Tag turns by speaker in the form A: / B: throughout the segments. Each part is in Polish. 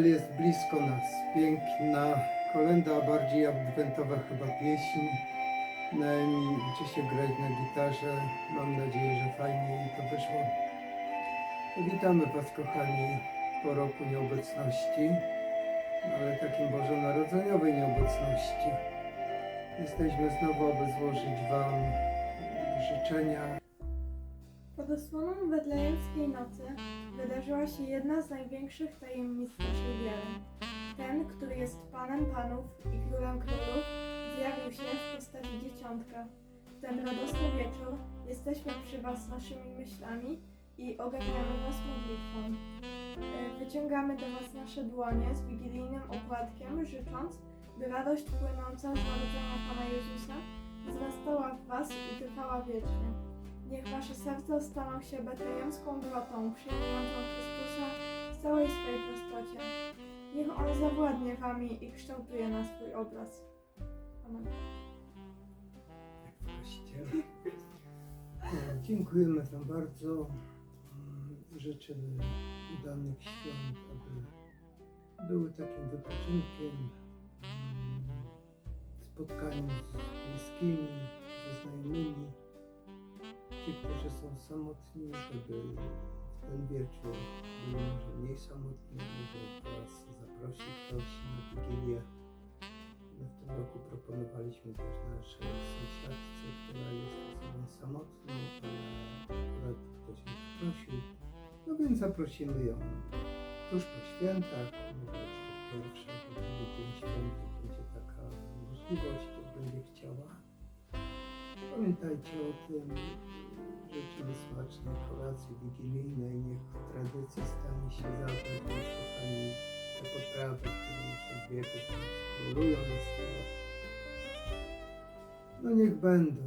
A: Noel jest blisko nas. Piękna kolenda, bardziej adwentowa chyba pieśń. Naomi uczy się grać na gitarze. Mam nadzieję, że fajnie jej to wyszło. Witamy Was kochani po roku nieobecności, ale takim bożonarodzeniowej nieobecności. Jesteśmy znowu, aby złożyć Wam życzenia
B: Pod osłoną wetlejemskiej nocy wydarzyła się jedna z największych tajemnic naszej wiary. Ten, który jest Panem Panów i Królem Królów, zjawił się w postaci dzieciątka. W ten radosny wieczór jesteśmy przy Was naszymi myślami i ogarniamy Was modlitwą. E, Wyciągamy do Was nasze dłonie z wigilijnym opłatkiem, życząc, by radość płynąca z narodzenia Pana Jezusa wzrastała w Was i trwała wiecznie. Niech wasze serca staną się betlejemską grotą, przyjmującą Chrystusa w całej swej prostocie. Niech On zawładnie wami i kształtuje na swój obraz. Amen.
A: kościele. Dziękujemy Wam bardzo. Życzymy udanych świąt, aby były takim wypoczynkiem, mm, spotkaniem z bliskimi, ze znajomymi. Samotni, żeby ten wieczór byli może mniej samotni, może Was zaprosi ktoś na Wigilię. My w tym roku proponowaliśmy też naszej sąsiadce, która jest osobą samotną, ale akurat ktoś nas prosił. No więc zaprosimy ją tuż po świętach, może bo drugi dzień świątek będzie taka możliwość, jak będzie chciała. Pamiętajcie o tym, życzymy smacznej kolacji wigilijnej, niech w tradycji stanie się zawsze, kochani, te potrawy, które od wieków królują na stole. No niech będą.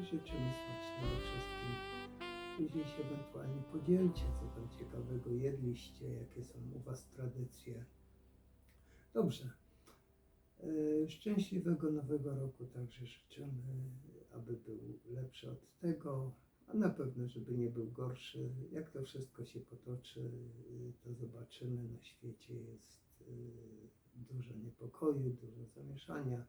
A: Życzymy smacznego wszystkim. Później się ewentualnie podzielcie, co tam ciekawego jedliście, jakie są u Was tradycje. Dobrze. Szczęśliwego nowego roku także życzymy, aby był lepszy od tego, a na pewno, żeby nie był gorszy. Jak to wszystko się potoczy, y, to zobaczymy. Na świecie jest y, dużo niepokoju, dużo zamieszania,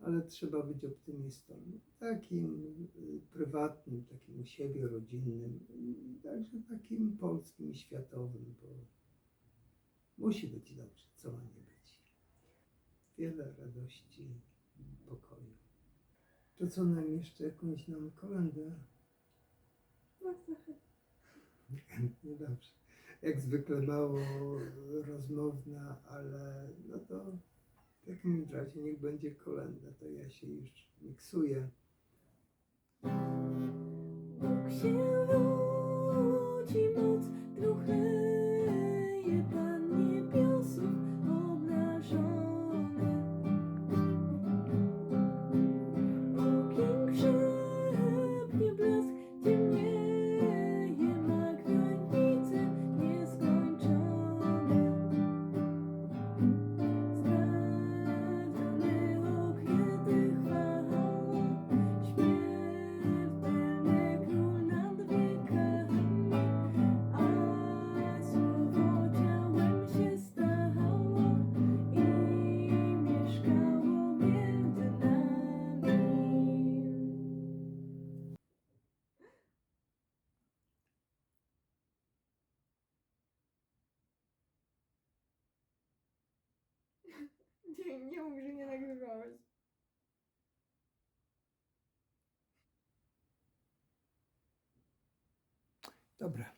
A: ale trzeba być optymistą. Takim y, prywatnym, takim u siebie rodzinnym, i także takim polskim światowym, bo musi być dobrze, co ma nie być. Wiele radości, pokoju. To co nam jeszcze jakąś nam kolendę?
B: Bardzo chętnie.
A: Chętnie dobrze. Jak zwykle mało rozmowna, ale no to w takim razie niech będzie kolenda, to ja się już miksuję.
B: Bóg się Nie, nie mów, że nie nagrywałeś. Dobra.